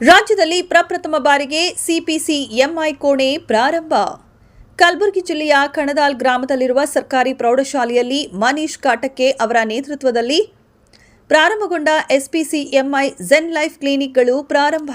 ರಾಜ್ಯದಲ್ಲಿ ಪ್ರಪ್ರಥಮ ಬಾರಿಗೆ ಸಿಪಿಸಿ ಎಂಐ ಕೋಣೆ ಪ್ರಾರಂಭ. ಕಲಬುರಗಿ ಜಿಲ್ಲೆಯ ಕಣದಾಲ್ ಗ್ರಾಮದಲ್ಲಿರುವ ಸರ್ಕಾರಿ ಪ್ರೌಢಶಾಲೆಯಲ್ಲಿ ಮನೀಶ್ ಕಾಟಕ್ಕೆ ಅವರ ನೇತೃತ್ವದಲ್ಲಿ ಪ್ರಾರಂಭಗೊಂಡ ಎಸ್ಪಿಸಿಎಂಐ ಝೆನ್ ಲೈಫ್ ಕ್ಲಿನಿಕ್ಗಳು ಪ್ರಾರಂಭ.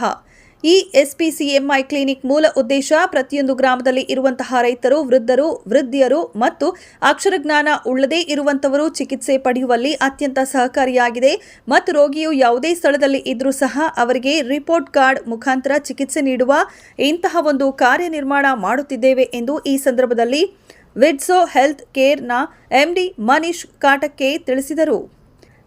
ಈ ಎಸ್ಪಿಸಿಎಂಐ ಕ್ಲಿನಿಕ್ ಮೂಲ ಉದ್ದೇಶ ಪ್ರತಿಯೊಂದು ಗ್ರಾಮದಲ್ಲಿ ಇರುವಂತಹ ರೈತರು, ವೃದ್ಧರು, ವೃದ್ಧಿಯರು ಮತ್ತು ಅಕ್ಷರಜ್ಞಾನ ಉಳ್ಳದೇ ಇರುವಂತವರು ಚಿಕಿತ್ಸೆ ಪಡೆಯುವಲ್ಲಿ ಅತ್ಯಂತ ಸಹಕಾರಿಯಾಗಿದೆ. ಮತ್ತು ರೋಗಿಯು ಯಾವುದೇ ಸ್ಥಳದಲ್ಲಿ ಇದ್ರೂ ಸಹ ಅವರಿಗೆ ರಿಪೋರ್ಟ್ ಕಾರ್ಡ್ ಮುಖಾಂತರ ಚಿಕಿತ್ಸೆ ನೀಡುವ ಇಂತಹ ಒಂದು ಕಾರ್ಯ ನಿರ್ಮಾಣ ಮಾಡುತ್ತಿದ್ದೇವೆ ಎಂದು ಈ ಸಂದರ್ಭದಲ್ಲಿ ವಿಡ್ಸೋ ಹೆಲ್ತ್ ಕೇರ್ನ ಎಂಡಿ ಮನೀಶ್ ಕಾಟಕ್ಕೆ ತಿಳಿಸಿದರು.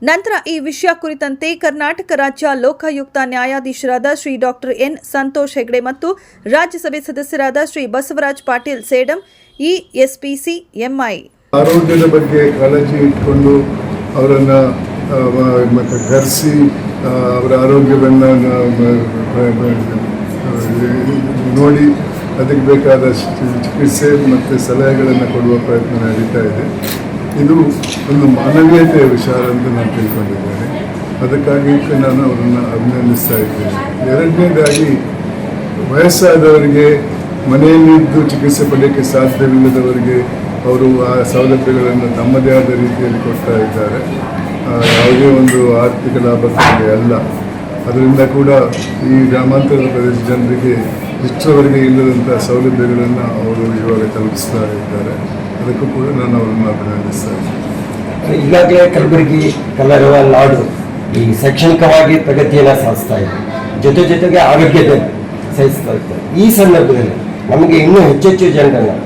ನಂತರ ಈ ವಿಷಯ ಕುರಿತಂತೆ ಕರ್ನಾಟಕ ರಾಜ್ಯ ಲೋಕಾಯುಕ್ತ ನ್ಯಾಯಾಧೀಶರಾದ ಶ್ರೀ ಡಾಕ್ಟರ್ ಎನ್ ಸಂತೋಷ್ ಹೆಗ್ಡೆ ಮತ್ತು ರಾಜ್ಯಸಭೆ ಸದಸ್ಯರಾದ Shri Basavaraj Patil Sedam, E SPC MI ಆರೋಗ್ಯದ ಬಗ್ಗೆ ಕಾಳಜಿ ಇಟ್ಕೊಂಡು ಅವರನ್ನು ಕರೆಸಿ ಅವರ ಆರೋಗ್ಯವನ್ನು ನೋಡಿ, ಅದಕ್ಕೆ ಬೇಕಾದ ಚಿಕಿತ್ಸೆ ಮತ್ತು ಸಲಹೆಗಳನ್ನು ಕೊಡುವ ಪ್ರಯತ್ನ ನಡೀತಾ ಇದೆ. ಇದು ಒಂದು ಮಾನವೀಯತೆಯ ವಿಚಾರ ಅಂತ ನಾನು ತಿಳ್ಕೊಂಡಿದ್ದೇನೆ. ಅದಕ್ಕಾಗಿ ನಾನು ಅವರನ್ನು ಅಭಿನಂದಿಸ್ತಾ ಇದ್ದೇನೆ. ಎರಡನೇದಾಗಿ, ವಯಸ್ಸಾದವರಿಗೆ ಮನೆಯಲ್ಲಿದ್ದು ಚಿಕಿತ್ಸೆ ಪಡೆಯೋಕ್ಕೆ ಸಾಧ್ಯವಿಲ್ಲದವರಿಗೆ ಅವರು ಆ ಸೌಲಭ್ಯಗಳನ್ನು ತಮ್ಮದೇ ಆದ ರೀತಿಯಲ್ಲಿ ಕೊಡ್ತಾ ಇದ್ದಾರೆ. ಯಾವುದೇ ಒಂದು ಆರ್ಥಿಕ ಲಾಭಕ್ಕಾಗಿ ಅಲ್ಲ. ಅದರಿಂದ ಕೂಡ ಈ ಗ್ರಾಮಾಂತರ ಪ್ರದೇಶ ಜನರಿಗೆ ಹೆಚ್ಚುವರೆಗೆ ಇಲ್ಲದಂಥ ಸೌಲಭ್ಯಗಳನ್ನು ಅವರು ಇವಾಗ ತಲುಪಿಸ್ತಾ ಇದ್ದಾರೆ. ಅದಕ್ಕೂ ಕೂಡ ನಾನು ಅವರನ್ನು ಅಭಿನಂದಿಸ್ತಾ ಇದ್ದೇನೆ. ಈಗಾಗಲೇ ಕಲಬುರಗಿ ಕಲರವ ನಾಡು ಈ ಶೈಕ್ಷಣಿಕವಾಗಿ ಪ್ರಗತಿಯನ್ನು ಸಾಧಿಸ್ತಾ ಇದೆ. ಜೊತೆ ಜೊತೆಗೆ ಆರೋಗ್ಯದ ಸಹಿಸ್ತಾ ಇದ್ದಾರೆ. ಈ ಸಂದರ್ಭದಲ್ಲಿ ನಮಗೆ ಇನ್ನೂ ಹೆಚ್ಚೆಚ್ಚು ಜನರನ್ನು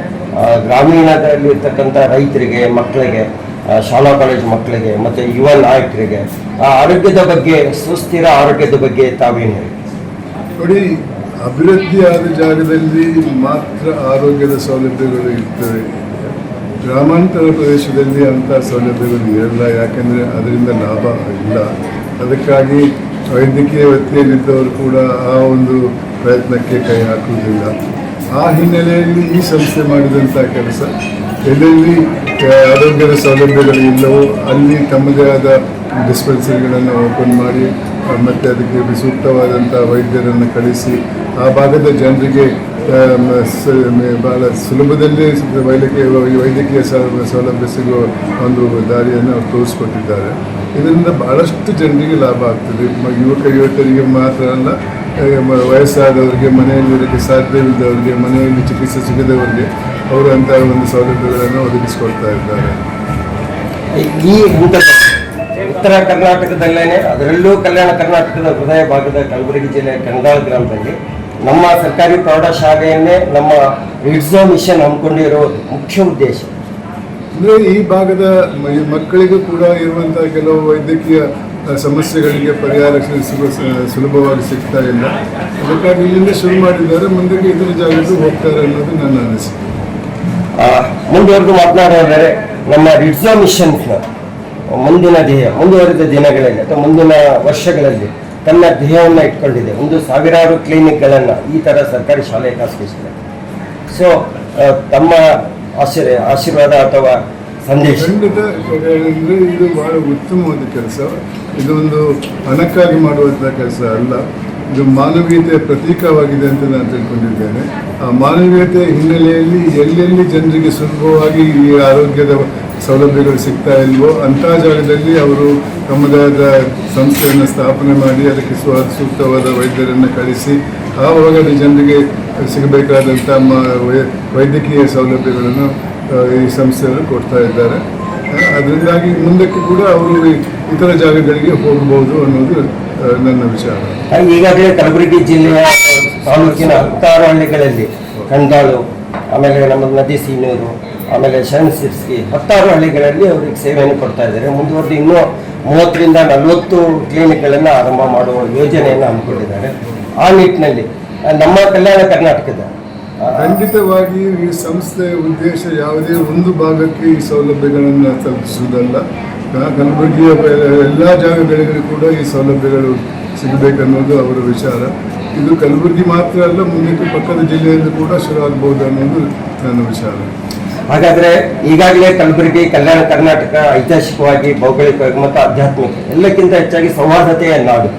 ಗ್ರಾಮೀಣದಲ್ಲಿ ಇರ್ತಕ್ಕಂಥ ರೈತರಿಗೆ ಮಕ್ಕಳಿಗೆ ಶಾಲಾ ಕಾಲೇಜು ಮಕ್ಕಳಿಗೆ ಮತ್ತು ಯುವ ನಾಯಕರಿಗೆ ಆ ಆರೋಗ್ಯದ ಬಗ್ಗೆ ಸುಸ್ಥಿರ ಆರೋಗ್ಯದ ಬಗ್ಗೆ ತಾವೇನು ಹೇಳಿ? ನೋಡಿ ಅಭಿವೃದ್ಧಿಯಾದ ಜಾಗದಲ್ಲಿ ಮಾತ್ರ ಆರೋಗ್ಯದ ಸೌಲಭ್ಯಗಳು ಇರ್ತವೆ. ಗ್ರಾಮಾಂತರ ಪ್ರದೇಶದಲ್ಲಿ ಅಂಥ ಸೌಲಭ್ಯಗಳು ಇರಲ್ಲ, ಯಾಕೆಂದರೆ ಅದರಿಂದ ಲಾಭ ಇಲ್ಲ. ಅದಕ್ಕಾಗಿ ವೈದ್ಯಕೀಯ ವೃತ್ತಿಯಲ್ಲಿದ್ದವರು ಕೂಡ ಆ ಒಂದು ಪ್ರಯತ್ನಕ್ಕೆ ಕೈ ಹಾಕುವುದಿಲ್ಲ. ಆ ಹಿನ್ನೆಲೆಯಲ್ಲಿ ಈ ಸಂಸ್ಥೆ ಮಾಡಿದಂಥ ಕೆಲಸ, ಎಲ್ಲೆಲ್ಲಿ ಆರೋಗ್ಯದ ಸೌಲಭ್ಯಗಳು ಇಲ್ಲವೋ ಅಲ್ಲಿ ತಮ್ಮದೇ ಆದ ಡಿಸ್ಪೆನ್ಸರಿಗಳನ್ನು ಓಪನ್ ಮಾಡಿ ಮತ್ತೆ ಅದಕ್ಕೆ ಸೂಕ್ತವಾದಂಥ ವೈದ್ಯರನ್ನು ಕಳಿಸಿ ಆ ಭಾಗದ ಜನರಿಗೆ ಭಾಳ ಸುಲಭದಲ್ಲಿ ವೈದ್ಯಕೀಯ ವೈದ್ಯಕೀಯ ಸೌಲಭ್ಯ ಸಿಗುವ ಒಂದು ದಾರಿಯನ್ನು ಅವರು ತೋರಿಸ್ಕೊಟ್ಟಿದ್ದಾರೆ. ಇದರಿಂದ ಬಹಳಷ್ಟು ಜನರಿಗೆ ಲಾಭ ಆಗ್ತದೆ. ಯುವಕ ಯುವಕರಿಗೆ ಮಾತ್ರ ಅಲ್ಲ ವಯಸ್ಸಾದವರಿಗೆ ಮನೆಯಲ್ಲಿರೋಕ್ಕೆ ಸಾಧ್ಯವಿಲ್ಲದವರಿಗೆ ಮನೆಯಲ್ಲಿ ಚಿಕಿತ್ಸೆ ಸಿಗದವರಿಗೆ ಅವರು ಅಂತಹ ಒಂದು ಸೌಲಭ್ಯಗಳನ್ನು ಒದಗಿಸಿಕೊಡ್ತಾ ಇದ್ದಾರೆ. ಈ ಊಟದ ಉತ್ತರ ಕರ್ನಾಟಕದಲ್ಲೇನೆ, ಅದರಲ್ಲೂ ಕಲ್ಯಾಣ ಕರ್ನಾಟಕದ ಹೃದಯ ಭಾಗದ ಕಲಬುರಗಿ ಜಿಲ್ಲೆಯ ಕಂದಾಳ ಗ್ರಾಮದಲ್ಲಿ ನಮ್ಮ ಸರ್ಕಾರಿ ಪ್ರೌಢಶಾಲೆಯನ್ನೇ ನಮ್ಮ ರಿಡ್ಸೋ ಮಿಷನ್ ಹಮ್ಮಿಕೊಂಡಿರೋ ಮುಖ್ಯ ಉದ್ದೇಶ. ಅಂದರೆ ಈ ಭಾಗದ ಮಕ್ಕಳಿಗೂ ಕೂಡ ಇರುವಂಥ ಕೆಲವು ವೈದ್ಯಕೀಯ ಸಮಸ್ಯೆಗಳಿಗೆ ಪರಿಹಾರ ಸಿ- ಸಿಗು ಸುಲಭವಾಗಿ ಸಿಗ್ತಾ ಇಲ್ಲ. ಅದಕ್ಕಾಗಿ ಇಲ್ಲಿಂದ ಶುರು ಮಾಡಿದ್ದಾರೆ. ಮುಂದಕ್ಕೆ ಇತರ ಜಾಗಕ್ಕೆ ಹೋಗ್ತಾರೆ ಅನ್ನೋದು ನನ್ನ ಅನಿಸಿಕೆ. ಮುಂದುವರೆದು ಮಾತನಾಡೋದಾದರೆ ನಮ್ಮ ರಿಡ್ಸೋ ಮಿಷನ್ಸ್ನ ಮುಂದಿನ ದೇಹ ಮುಂದುವರೆದ ದಿನಗಳಲ್ಲಿ ಅಥವಾ ಮುಂದಿನ ವರ್ಷಗಳಲ್ಲಿ ತನ್ನ ದೇಹವನ್ನು ಇಟ್ಕೊಂಡಿದೆ. ಒಂದು ಸಾವಿರಾರು ಕ್ಲಿನಿಕ್ಗಳನ್ನು ಈ ಥರ ಸರ್ಕಾರಿ ಶಾಲೆ ಖಾಸಗಿ ಶಾಲೆ ಸೊ ತಮ್ಮ ಆಶೀರ್ ಆಶೀರ್ವಾದ ಅಥವಾ ಸಂದೇಶ? ಖಂಡಿತ, ಇದು ಬಹಳ ಉತ್ತಮವಾದ ಕೆಲಸ. ಇದು ಒಂದು ಹಣಕ್ಕಾಗಿ ಮಾಡುವಂಥ ಕೆಲಸ ಅಲ್ಲ. ಇದು ಮಾನವೀಯತೆಯ ಪ್ರತೀಕವಾಗಿದೆ ಅಂತ ನಾನು ತಿಳ್ಕೊಂಡಿದ್ದೇನೆ. ಆ ಮಾನವೀಯತೆಯ ಹಿನ್ನೆಲೆಯಲ್ಲಿ ಎಲ್ಲೆಲ್ಲಿ ಜನರಿಗೆ ಸುಲಭವಾಗಿ ಈ ಆರೋಗ್ಯದ ಸೌಲಭ್ಯಗಳು ಸಿಗ್ತಾ ಇಲ್ವೋ ಅಂತಹ ಜಾಗದಲ್ಲಿ ಅವರು ತಮ್ಮದಾದ ಸಂಸ್ಥೆಯನ್ನು ಸ್ಥಾಪನೆ ಮಾಡಿ ಅದಕ್ಕೆ ಸ್ವ ಸೂಕ್ತವಾದ ವೈದ್ಯರನ್ನು ಕಳಿಸಿ, ಆ ಭಾಗದ ಜನರಿಗೆ ಸಿಗಬೇಕಾದಂಥ ವೈದ್ಯಕೀಯ ಸೌಲಭ್ಯಗಳನ್ನು ಈ ಸಂಸ್ಥೆಯವರು ಕೊಡ್ತಾ ಇದ್ದಾರೆ. ಅದರಿಂದಾಗಿ ಮುಂದಕ್ಕೆ ಕೂಡ ಅವರು ಇತರ ಜಾಗಗಳಿಗೆ ಹೋಗಬಹುದು ಅನ್ನೋದು ನನ್ನ ವಿಚಾರ. ಈಗಾಗಲೇ ಕಲಬುರಗಿ ಜಿಲ್ಲೆಯ ತಾಲೂಕಿನ ಹತ್ತಾರು ಹಳ್ಳಿಗಳಲ್ಲಿ ಕಂದಾಳು ಆಮೇಲೆ ನಮ್ಮ ನದಿ ಸೀನೂರು ಆಮೇಲೆ ಶರಣ್ ಸಿರ್ಸ್ಕಿ ಹತ್ತಾರು ಹಳ್ಳಿಗಳಲ್ಲಿ ಅವ್ರಿಗೆ ಸೇವೆಯನ್ನು ಕೊಡ್ತಾ ಇದ್ದಾರೆ. ಮುಂದುವರೆದು ಇನ್ನೂ ಮೂವತ್ತರಿಂದ ನಲವತ್ತು ಕ್ಲಿನಿಕ್ಗಳನ್ನು ಆರಂಭ ಮಾಡುವ ಯೋಜನೆಯನ್ನು ಹಮ್ಮಿಕೊಂಡಿದ್ದಾರೆ. ಆ ನಿಟ್ಟಿನಲ್ಲಿ ನಮ್ಮ ಕಲ್ಯಾಣ ಕರ್ನಾಟಕದ ಖಂಡಿತವಾಗಿ ಈ ಸಂಸ್ಥೆಯ ಉದ್ದೇಶ ಯಾವುದೇ ಒಂದು ಭಾಗಕ್ಕೆ ಈ ಸೌಲಭ್ಯಗಳನ್ನು ತಲುಪಿಸುವುದಲ್ಲ. ಕಲಬುರಗಿಯ ಎಲ್ಲ ಜಾಗಗಳಿಗೂ ಕೂಡ ಈ ಸೌಲಭ್ಯಗಳು ಸಿಗಬೇಕನ್ನೋದು ಅವರ ವಿಚಾರ. ಇದು ಕಲಬುರಗಿ ಮಾತ್ರ ಅಲ್ಲ, ಮುಂದಕ್ಕೆ ಪಕ್ಕದ ಜಿಲ್ಲೆಯಿಂದ ಕೂಡ ಶುರು ಆಗ್ಬೋದು ಅನ್ನೋದು ನನ್ನ ವಿಚಾರ. ಹಾಗಾದ್ರೆ ಈಗಾಗಲೇ ಕಲಬುರಗಿ ಕಲ್ಯಾಣ ಕರ್ನಾಟಕ ಐತಿಹಾಸಿಕವಾಗಿ, ಭೌಗೋಳಿಕವಾಗಿ ಮತ್ತು ಆಧ್ಯಾತ್ಮಿಕ ಎಲ್ಲಕ್ಕಿಂತ ಹೆಚ್ಚಾಗಿ ಸೌಹಾರ್ದತೆಯ ನಾಡು.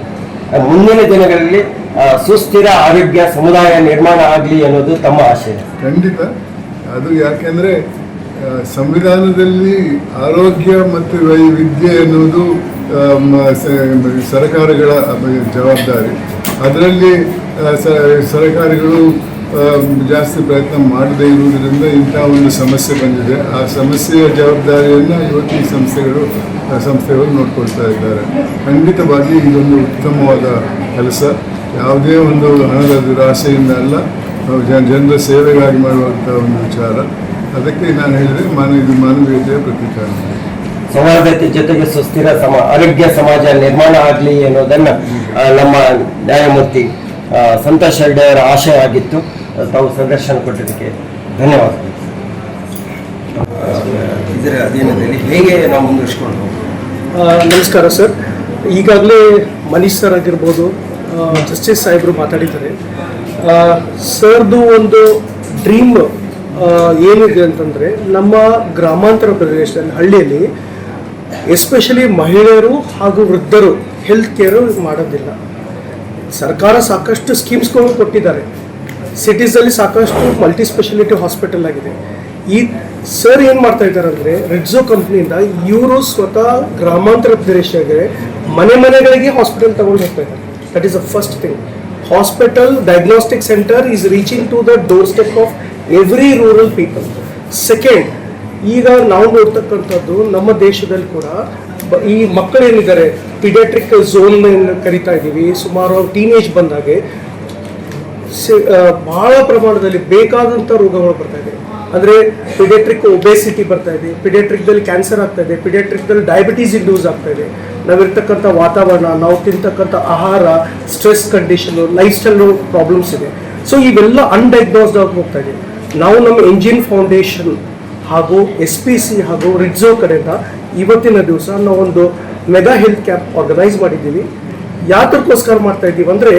ಮುಂದಿನ ದಿನಗಳಲ್ಲಿ ಸುಸ್ಥಿರ ಆರೋಗ್ಯ ಸಮುದಾಯ ನಿರ್ಮಾಣ ಆಗಲಿ ಅನ್ನೋದು ತಮ್ಮ ಆಶಯ. ಖಂಡಿತ. ಅದು ಯಾಕೆಂದರೆ ಸಂವಿಧಾನದಲ್ಲಿ ಆರೋಗ್ಯ ಮತ್ತು ವೈವಿಧ್ಯ ಎನ್ನುವುದು ಸರ್ಕಾರಗಳ ಜವಾಬ್ದಾರಿ. ಅದರಲ್ಲಿ ಸರ್ಕಾರಗಳು ಜಾಸ್ತಿ ಪ್ರಯತ್ನ ಮಾಡದೇ ಇರುವುದರಿಂದ ಇಂಥ ಒಂದು ಸಮಸ್ಯೆ ಬಂದಿದೆ. ಆ ಸಮಸ್ಯೆಯ ಜವಾಬ್ದಾರಿಯನ್ನು ಇವತ್ತು ಈ ಸಂಸ್ಥೆಗಳು ಸಂಸ್ಥೆಗಳು ನೋಡ್ಕೊಳ್ತಾ ಇದ್ದಾರೆ. ಖಂಡಿತವಾಗಿ ಇದೊಂದು ಉತ್ತಮವಾದ ಕೆಲಸ. ಯಾವುದೇ ಒಂದು ಹಣದ ದುರಾಸೆಯಿಂದ ಅಲ್ಲ ಜನ, ಜನರ ಸೇವೆಗಾಗಿ ಮಾಡುವಂಥ ಒಂದು ವಿಚಾರ. ಅದಕ್ಕೆ ನಾನು ಹೇಳಿದೆ, ಮಾನವ, ಇದು ಮಾನವೀಯತೆಯ ಪ್ರತಿಕಾರ. ಸಮಾಜದ ಜೊತೆಗೆ ಸುಸ್ಥಿರ ಸಮ, ಆರೋಗ್ಯ ಸಮಾಜ ನಿರ್ಮಾಣ ಆಗಲಿ ಅನ್ನೋದನ್ನು ನಮ್ಮ ನ್ಯಾಯಮೂರ್ತಿ ಸಂತೋಷ್ ಹೆಗ್ಡೆ ಅವರ ಆಶಯ ಆಗಿತ್ತು. ತಾವು ಸಂದರ್ಶನ ಕೊಟ್ಟಿದ್ದಕ್ಕೆ ಧನ್ಯವಾದಗಳು. ಇದರ ಅಧೀನದಲ್ಲಿ ಹೇಗೆ ನಾವು ಮುಂದುವರಿಸ್ಕೊಂಡು ನಮಸ್ಕಾರ ಸರ್. ಈಗಾಗಲೇ ಮನೀಶ್ ಸರ್ ಆಗಿರ್ಬೋದು ಜಸ್ಟಿಸ್ ಸಾಹೇಬರು ಮಾತಾಡಿದ್ದಾರೆ. ಸರ್ದು ಒಂದು ಡ್ರೀಮ್ ಏನಿದೆ ಅಂತಂದರೆ ನಮ್ಮ ಗ್ರಾಮಾಂತರ ಪ್ರದೇಶದಲ್ಲಿ ಹಳ್ಳಿಯಲ್ಲಿ ಎಸ್ಪೆಷಲಿ ಮಹಿಳೆಯರು ಹಾಗೂ ವೃದ್ಧರು ಹೆಲ್ತ್ ಕೇರು ಮಾಡೋದಿಲ್ಲ. ಸರ್ಕಾರ ಸಾಕಷ್ಟು ಸ್ಕೀಮ್ಸ್ಗಳು ಕೊಟ್ಟಿದ್ದಾರೆ. ಸಿಟೀಸಲ್ಲಿ ಸಾಕಷ್ಟು ಮಲ್ಟಿ ಸ್ಪೆಷಾಲಿಟಿ ಹಾಸ್ಪಿಟಲ್ ಆಗಿದೆ. ಈ ಸರ್ ಏನು ಮಾಡ್ತಾ ಇದ್ದಾರೆ ಅಂದರೆ ರೆಡ್ಝೋ ಕಂಪ್ನಿಯಿಂದ ಇವರು ಸ್ವತಃ ಗ್ರಾಮಾಂತರ ಪ್ರದೇಶಕ್ಕೆ ಮನೆ ಮನೆಗಳಿಗೆ ಹಾಸ್ಪಿಟಲ್ ತಗೊಂಡು ಹೋಗ್ತಾ ಇದ್ದಾರೆ. That is a first thing hospital diagnostic center is reaching to the doorstep of every rural people second ಈಗ ನಾವು ನೋಡ್ತಕ್ಕಂಥದ್ದು ನಮ್ಮ ದೇಶದಲ್ಲಿ ಕೂಡ ಈ ಮಕ್ಕಳೇನಿದ್ದಾರೆ ಪಿಡಿಯಾಟ್ರಿಕ್ ಝೋನ್ ಕರಿತಾ ಇದ್ದೀವಿ ಸುಮಾರು ಟೀನೇಜ್ ಬಂದಾಗೆ ಬಹಳ ಪ್ರಮಾಣದಲ್ಲಿ ಬೇಕಾದಂಥ ರೋಗಗಳು ಬರ್ತಾ ಇದೆ. ಅಂದರೆ ಪಿಡಿಯಾಟ್ರಿಕ್ ಒಬೆಸಿಟಿ ಬರ್ತಾ ಇದೆ ಪಿಡಿಯಾಟ್ರಿಕ್ದಲ್ಲಿ ಕ್ಯಾನ್ಸರ್ ಆಗ್ತಾ ಇದೆ ಪಿಡಿಯಾಟ್ರಿಕ್ದಲ್ಲಿ ಡಯಾಬಿಟೀಸ್ ಇಂಡ್ಯೂಸ್ ಆಗ್ತಾ ಇದೆ. ನಾವಿರ್ತಕ್ಕಂಥ ವಾತಾವರಣ, ನಾವು ತಿಂತಕ್ಕಂಥ ಆಹಾರ stress condition lifestyle problems ಇದೆ. ಸೊ ಇವೆಲ್ಲ ಅನ್ಡೈಗ್ನೋಸ್ಡ್ ಆಗಿ ಹೋಗ್ತಾ ಇದೆ. ನಾವು ನಮ್ಮ ಎಂಜಿನ್ ಫೌಂಡೇಶನ್ ಹಾಗೂ ಎಸ್ ಪಿ ಸಿ ಹಾಗೂ ರಿಡ್ಜೋ ಕಡೆಯಿಂದ ಇವತ್ತಿನ ದಿವಸ ನಾವೊಂದು ಮೆಗಾ ಹೆಲ್ತ್ ಕ್ಯಾಂಪ್ ಆರ್ಗನೈಸ್ ಮಾಡಿದ್ದೀವಿ. ಯಾತಕ್ಕೋಸ್ಕರ ಮಾಡ್ತಾ ಇದ್ದೀವಿ ಅಂದರೆ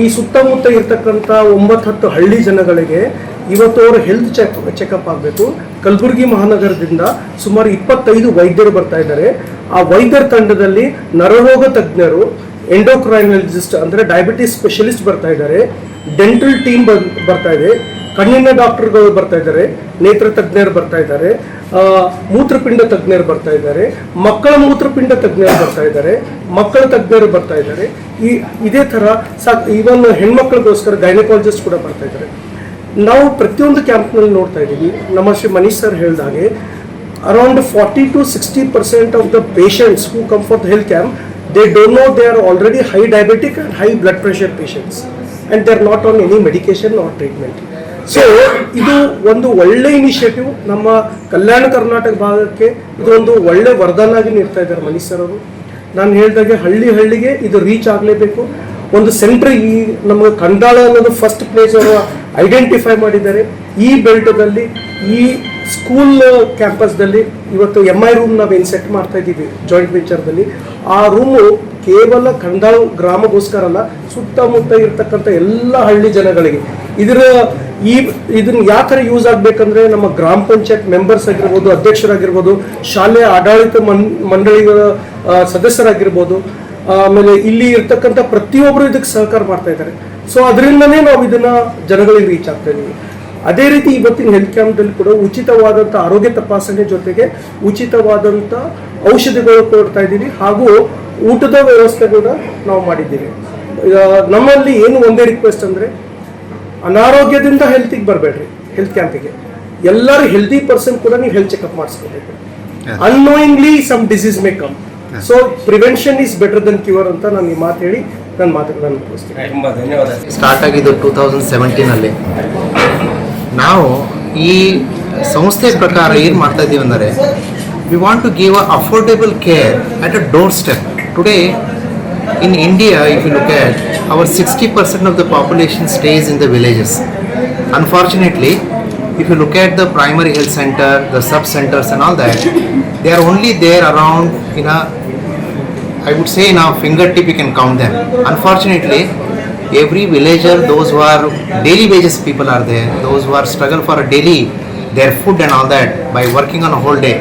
ಈ ಸುತ್ತಮುತ್ತ ಇರ್ತಕ್ಕಂಥ ಒಂಬತ್ತು ಹತ್ತು ಹಳ್ಳಿ ಜನಗಳಿಗೆ ಇವತ್ತು ಅವರು ಹೆಲ್ತ್ ಚೆಕ್ ಚೆಕಪ್ ಆಗಬೇಕು. ಕಲಬುರಗಿ ಮಹಾನಗರದಿಂದ ಸುಮಾರು ಇಪ್ಪತ್ತೈದು ವೈದ್ಯರು ಬರ್ತಾ ಇದ್ದಾರೆ. ಆ ವೈದ್ಯರ ತಂಡದಲ್ಲಿ ನರರೋಗ ತಜ್ಞರು ಎಂಡೋಕ್ರೈನಾಲಜಿಸ್ಟ್ ಅಂದರೆ ಡಯಾಬಿಟಿಸ್ ಸ್ಪೆಷಲಿಸ್ಟ್ ಬರ್ತಾ ಇದ್ದಾರೆ. ಡೆಂಟಲ್ ಟೀಮ್ ಬರ್ತಾ ಇದೆ. ಕಣ್ಣಿನ ಡಾಕ್ಟರ್ಗಳು ಬರ್ತಾ ಇದ್ದಾರೆ, ನೇತ್ರ ತಜ್ಞರು ಬರ್ತಾ ಇದ್ದಾರೆ ಮೂತ್ರಪಿಂಡ ತಜ್ಞರು ಬರ್ತಾ ಇದ್ದಾರೆ, ಮಕ್ಕಳ ಮೂತ್ರಪಿಂಡ ತಜ್ಞರು ಬರ್ತಾ ಇದ್ದಾರೆ, ಮಕ್ಕಳ ತಜ್ಞರು ಬರ್ತಾ ಇದ್ದಾರೆ. ಈ, ಇದೇ ಥರ ಸಾ, ಈವನ್ ಹೆಣ್ಮಕ್ಳಿಗೋಸ್ಕರ ಗೈನಕಾಲಜಿಸ್ಟ್ ಕೂಡ ಬರ್ತಾ ಇದ್ದಾರೆ. ನಾವು ಪ್ರತಿಯೊಂದು ಕ್ಯಾಂಪ್ನಲ್ಲಿ ನೋಡ್ತಾ ಇದ್ದೀವಿ. ನಮ್ಮ ಶ್ರೀ ಮನೀಶ್ ಸರ್ ಹೇಳಿದಾಗೆ around forty to sixty percent of the patients who come for the health camp they don't know they are already high diabetic and high blood pressure patients and they are not on any medication or treatment so ಇದು ಒಂದು ಒಳ್ಳೆ initiative ನಮ್ಮ ಕಲ್ಯಾಣ ಕರ್ನಾಟಕ ಭಾಗಕ್ಕೆ ಇದೊಂದು ಒಳ್ಳೆ ವರದಾನ ಆಗಿ ನೀಡ್ತಾ ಇದ್ದಾರೆ ಮನೀಶ್ ಸರ್ ಅವರು. ನಾನು ಹೇಳಿದಾಗೆ ಹಳ್ಳಿ ಹಳ್ಳಿಗೆ ಇದು ರೀಚ್ ಆಗಲೇಬೇಕು. ಒಂದು ಸೆಂಟ್ರ್ ಈ ನಮಗೆ ಕಂದಾಳ ಅನ್ನೋದು ಫಸ್ಟ್ ಪ್ಲೇಸ್ ಅವರು ಐಡೆಂಟಿಫೈ ಮಾಡಿದ್ದಾರೆ. ಈ ಬೆಲ್ಟದಲ್ಲಿ ಈ ಸ್ಕೂಲ್ ಕ್ಯಾಂಪಸ್ದಲ್ಲಿ ಇವತ್ತು ಎಂ ಐ ರೂಮ್ ನಾವೇನು ಸೆಟ್ ಮಾಡ್ತಾ ಇದ್ದೀವಿ ಜಾಯಿಂಟ್ ವೆಂಚರ್ದಲ್ಲಿ ಆ ರೂಮು ಕೇವಲ ಕಂದಾಳ ಗ್ರಾಮಗೋಸ್ಕರ ಅಲ್ಲ, ಸುತ್ತಮುತ್ತ ಇರತಕ್ಕಂಥ ಎಲ್ಲ ಹಳ್ಳಿ ಜನಗಳಿಗೆ. ಇದರ ಈ ಇದನ್ನ ಯಾವ ಥರ ಯೂಸ್ ಆಗಬೇಕಂದ್ರೆ ನಮ್ಮ ಗ್ರಾಮ ಪಂಚಾಯತ್ ಮೆಂಬರ್ಸ್ ಆಗಿರ್ಬೋದು, ಅಧ್ಯಕ್ಷರಾಗಿರ್ಬೋದು ಶಾಲೆಯ ಆಡಳಿತ ಮನ್, ಮಂಡಳಿಗಳ ಸದಸ್ಯರಾಗಿರ್ಬೋದು, ಆಮೇಲೆ ಇಲ್ಲಿ ಇರ್ತಕ್ಕಂಥ ಪ್ರತಿಯೊಬ್ಬರು ಇದಕ್ಕೆ ಸಹಕಾರ ಮಾಡ್ತಾ ಇದ್ದಾರೆ. ಸೊ ಅದರಿಂದನೇ ನಾವು ಇದನ್ನ ಜನಗಳಿಗೆ ರೀಚ್ ಆಗ್ತಾ ಇದ್ದೀವಿ ಅದೇ ರೀತಿ ಇವತ್ತಿನ ಹೆಲ್ತ್ ಕ್ಯಾಂಪ್ದಲ್ಲಿ ಕೂಡ ಉಚಿತವಾದಂಥ ಆರೋಗ್ಯ ತಪಾಸಣೆ ಜೊತೆಗೆ ಉಚಿತವಾದಂಥ ಔಷಧಿಗಳು ಕೊಡ್ತಾ ಇದ್ದೀವಿ ಹಾಗೂ ಊಟದ ವ್ಯವಸ್ಥೆ ಕೂಡ ನಾವು ಮಾಡಿದ್ದೀವಿ. ನಮ್ಮಲ್ಲಿ ಏನು ಒಂದೇ ರಿಕ್ವೆಸ್ಟ್ ಅಂದರೆ ಅನಾರೋಗ್ಯದಿಂದ ಹೆಲ್ತಿಗೆ ಬರಬೇಡ್ರಿ ಹೆಲ್ತ್ ಕ್ಯಾಂಪಿಗೆ ಎಲ್ಲರೂ ಹೆಲ್ದಿ ಪರ್ಸನ್ ಕೂಡ ನೀವು health checkup ಮಾಡಿಸ್ಕೋಬೇಕು. Annoyingly some disease may come so prevention is better than cure ಅಂತ ನಾನು ಈ ಮಾತು ಹೇಳಿ ನನ್ನ ಮಾತುಗಳನ್ನು ಮುಗಿಸ್ತೀನಿ. ತುಂಬಾ ಧನ್ಯವಾದ. ಸ್ಟಾರ್ಟ್ ಆಗಿದ್ದು ಟೂ ತೌಸಂಡ್ ಸೆವೆಂಟೀನಲ್ಲಿ ನಾವು ಈ ಸಂಸ್ಥೆ ಪ್ರಕಾರ ಏನು ಮಾಡ್ತಾ ಇದ್ದೀವಿ ಅಂದರೆ we want to give a affordable care at a doorstep today in India if you look at our 60% of the population stays in the villages. Unfortunately, if you look at the primary health center, the sub centers, and all that, they are only there around in a I would say in our fingertip you can count them. Unfortunately, every villager, those who are daily wages people are there, those who are struggle for a daily their food and all that by working on a whole day,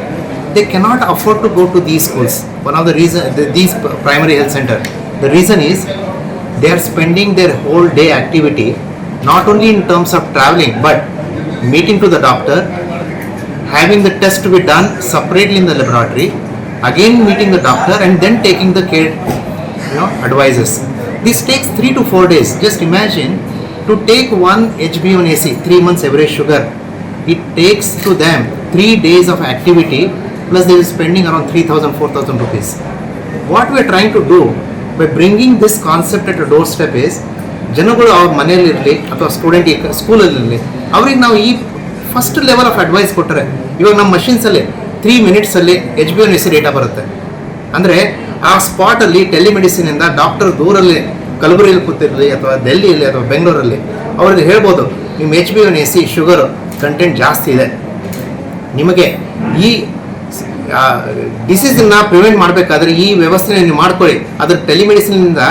they cannot afford to go to these schools. One of the reason the, these primary health center. The reason is they are spending their whole day activity not only in terms of traveling but meeting to the doctor, having the test to be done separately in the laboratory, again meeting the doctor and then taking the care, you know, advices. This takes three to four days. Just imagine to take one HbA1c, three months average sugar, it takes to them three days of activity plus they are spending around 3,000, 4,000 rupees. What we are trying to do by bringing this concept at doorstep is ಜನಗಳು ಅವ್ರ ಮನೆಯಲ್ಲಿರಲಿ ಅಥವಾ student ಸ್ಕೂಲಲ್ಲಿರಲಿ ಅವ್ರಿಗೆ ನಾವು ಈ first level of advice ಕೊಟ್ಟರೆ, ಇವಾಗ ನಮ್ಮ ಮಷಿನ್ಸಲ್ಲಿ three ಮಿನಿಟ್ಸಲ್ಲಿ H B one S data ಬರುತ್ತೆ. ಅಂದರೆ ಆ ಸ್ಪಾಟಲ್ಲಿ ಟೆಲಿಮೆಡಿಸಿನಿಂದ ಡಾಕ್ಟರ್ ದೂರಲ್ಲಿ ಕಲಬುರಗಿಯಲ್ಲಿ ಕೂತಿರಲಿ ಅಥವಾ ದೆಲ್ಲಿಯಲ್ಲಿ ಅಥವಾ ಬೆಂಗಳೂರಲ್ಲಿ, ಅವ್ರಿಗೆ ಹೇಳ್ಬೋದು, ನಿಮ್ಮ H B one A C sugar content ಜಾಸ್ತಿ ಇದೆ. ನಿಮಗೆ ಈ ಡಿಸೀಸನ್ನ ಪ್ರಿವೆಂಟ್ ಮಾಡಬೇಕಾದ್ರೆ ಈ ವ್ಯವಸ್ಥೆ ನೀವು ಮಾಡ್ಕೊಳ್ಳಿ. ಅದ್ರ ಟೆಲಿಮೆಡಿಸಿನಿಂದ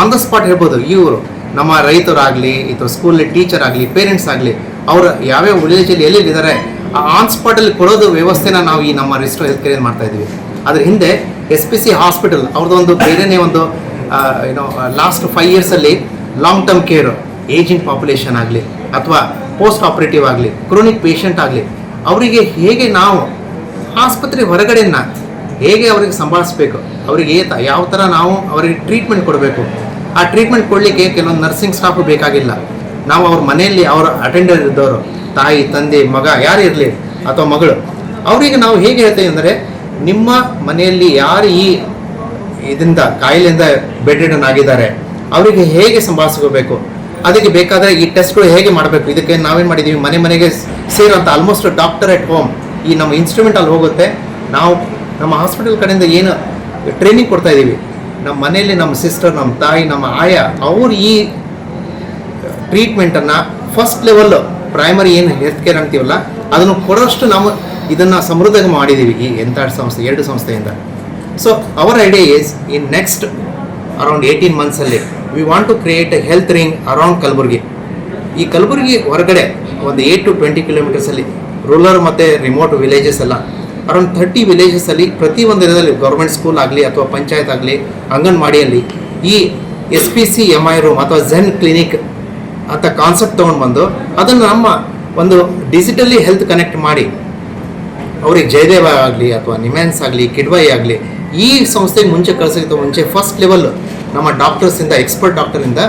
ಆನ್ ದ ಸ್ಪಾಟ್ ಹೇಳ್ಬೋದು. ಇವರು ನಮ್ಮ ರೈತರಾಗಲಿ ಅಥವಾ ಸ್ಕೂಲಲ್ಲಿ ಟೀಚರ್ ಆಗಲಿ ಪೇರೆಂಟ್ಸ್ ಆಗಲಿ, ಅವರು ಯಾವ್ಯಾವ ವಿಲೇಜಲ್ಲಿ ಎಲ್ಲೆಲ್ಲಿದ್ದಾರೆ ಆ ಆನ್ ಸ್ಪಾಟಲ್ಲಿ ಕೊಡೋದು ವ್ಯವಸ್ಥೆನ ನಾವು ಈ ನಮ್ಮ ರಿಜಿಸ್ಟರ್ ಹೆಲ್ತ್ ಕೇರ್ ಮಾಡ್ತಾ ಇದ್ದೀವಿ. ಅದ್ರ ಹಿಂದೆ ಎಸ್ ಪಿ ಸಿ ಹಾಸ್ಪಿಟಲ್ ಅವ್ರದ್ದೊಂದು ಬೇರೆನೇ ಒಂದು ಏನೋ last five ಇಯರ್ಸಲ್ಲಿ long term care ageing population ಆಗಲಿ, ಅಥವಾ ಪೋಸ್ಟ್ ಆಪರೇಟಿವ್ ಆಗಲಿ ಕ್ರೋನಿಕ್ ಪೇಷಂಟ್ ಆಗಲಿ, ಅವರಿಗೆ ಹೇಗೆ ನಾವು ಆಸ್ಪತ್ರೆ ಹೊರಗಡೆನ ಹೇಗೆ ಅವರಿಗೆ ಸಂಭಾಳಿಸ್ಬೇಕು? ಅವರಿಗೆ ಏತ ಯಾವ ಥರ ನಾವು ಅವರಿಗೆ ಟ್ರೀಟ್ಮೆಂಟ್ ಕೊಡಬೇಕು? ಆ ಟ್ರೀಟ್ಮೆಂಟ್ ಕೊಡಲಿಕ್ಕೆ ಕೆಲವೊಂದು ನರ್ಸಿಂಗ್ ಸ್ಟಾಫ್ ಬೇಕಾಗಿಲ್ಲ. ನಾವು ಅವ್ರ ಮನೆಯಲ್ಲಿ ಅವರ ಅಟೆಂಡರ್ ಇದ್ದವರು, ತಾಯಿ, ತಂದೆ, ಮಗ, ಯಾರು ಇರಲಿ, ಅಥವಾ ಮಗಳು. ಅವರಿಗೆ ನಾವು ಹೇಗೆ ಹೇಳ್ತೇವೆ ಅಂದರೆ, ನಿಮ್ಮ ಮನೆಯಲ್ಲಿ ಯಾರು ಈ ಇದರಿಂದ, ಕಾಯಿಲೆಯಿಂದ ಬೆಡ್ ಆಗಿದ್ದಾರೆ, ಅವರಿಗೆ ಹೇಗೆ ಸಂಭಾಳಿಸ್ಕೋಬೇಕು? ಅದಕ್ಕೆ ಬೇಕಾದರೆ ಈ ಟೆಸ್ಟ್ಗಳು ಹೇಗೆ ಮಾಡಬೇಕು? ಇದಕ್ಕೆ ನಾವೇನು ಮಾಡಿದ್ದೀವಿ? ಮನೆ ಮನೆಗೆ ಸೇರುವಂಥ ಆಲ್ಮೋಸ್ಟ್ ಡಾಕ್ಟರ್ ಎಟ್ ಹೋಮ್ ಈ ನಮ್ಮ ಇನ್ಸ್ಟ್ರೂಮೆಂಟ್ ಅಲ್ಲಿ ಹೋಗುತ್ತೆ. ನಾವು ನಮ್ಮ ಹಾಸ್ಪಿಟಲ್ ಕಡೆಯಿಂದ ಏನು ಟ್ರೈನಿಂಗ್ ಕೊಡ್ತಾ ಇದ್ದೀವಿ. ನಮ್ಮ ಮನೆಯಲ್ಲಿ ನಮ್ಮ ಸಿಸ್ಟರ್ ನಮ್ಮ ತಾಯಿ, ನಮ್ಮ ಆಯ, ಅವ್ರು ಈ ಟ್ರೀಟ್ಮೆಂಟನ್ನು ಫಸ್ಟ್ ಲೆವೆಲ್ ಪ್ರೈಮರಿ ಏನು ಹೆಲ್ತ್ ಕೇರ್ ಅಂತೀವಲ್ಲ, ಅದನ್ನು ಕೊಡೋಷ್ಟು ನಾವು ಇದನ್ನು ಸಮೃದ್ಧ ಮಾಡಿದ್ದೀವಿ ಈ ಎಂಥ ಸಂಸ್ಥೆ, ಎರಡು ಸಂಸ್ಥೆಯಿಂದ. So our idea is in next around eighteen ಮಂತ್ಸಲ್ಲಿ we want to create a health ring around Kalaburagi ಈ ಕಲಬುರ್ಗಿ ಹೊರಗಡೆ ಒಂದು ಏಯ್ಟ್ ಟು ಟ್ವೆಂಟಿ ಕಿಲೋಮೀಟರ್ಸಲ್ಲಿ ರೂರಲ್ ಮತ್ತು ರಿಮೋಟ್ ವಿಲೇಜಸ್ ಎಲ್ಲ. ಅರೌಂಡ್ ಥರ್ಟಿ ವಿಲೇಜಸ್ಸಲ್ಲಿ ಪ್ರತಿ ಒಂದು ದಿನದಲ್ಲಿ ಗೌರ್ಮೆಂಟ್ ಸ್ಕೂಲ್ ಆಗಲಿ ಅಥವಾ ಪಂಚಾಯತ್ ಆಗಲಿ, ಅಂಗನವಾಡಿಯಲ್ಲಿ ಈ S P C M I room ಅಥವಾ ಝೆನ್ ಕ್ಲಿನಿಕ್ ಅಂತ ಕಾನ್ಸೆಪ್ಟ್ ತೊಗೊಂಡು ಬಂದು ಅದನ್ನು ನಮ್ಮ ಒಂದು ಡಿಜಿಟಲಿ ಹೆಲ್ತ್ ಕನೆಕ್ಟ್ ಮಾಡಿ ಅವ್ರಿಗೆ ಜಯದೇವ ಆಗಲಿ ಅಥವಾ ನಿಮ್ಯಾನ್ಸ್ ಆಗಲಿ ಕಿಡ್ವೈ ಆಗಲಿ, ಈ ಸಂಸ್ಥೆಗೆ ಮುಂಚೆ ಕಳಿಸೋಕ್ಕಿಂತ ಮುಂಚೆ ಫಸ್ಟ್ ಲೆವೆಲ್ ನಮ್ಮ ಡಾಕ್ಟರ್ಸಿಂದ ಎಕ್ಸ್ಪರ್ಟ್ ಡಾಕ್ಟರಿಂದ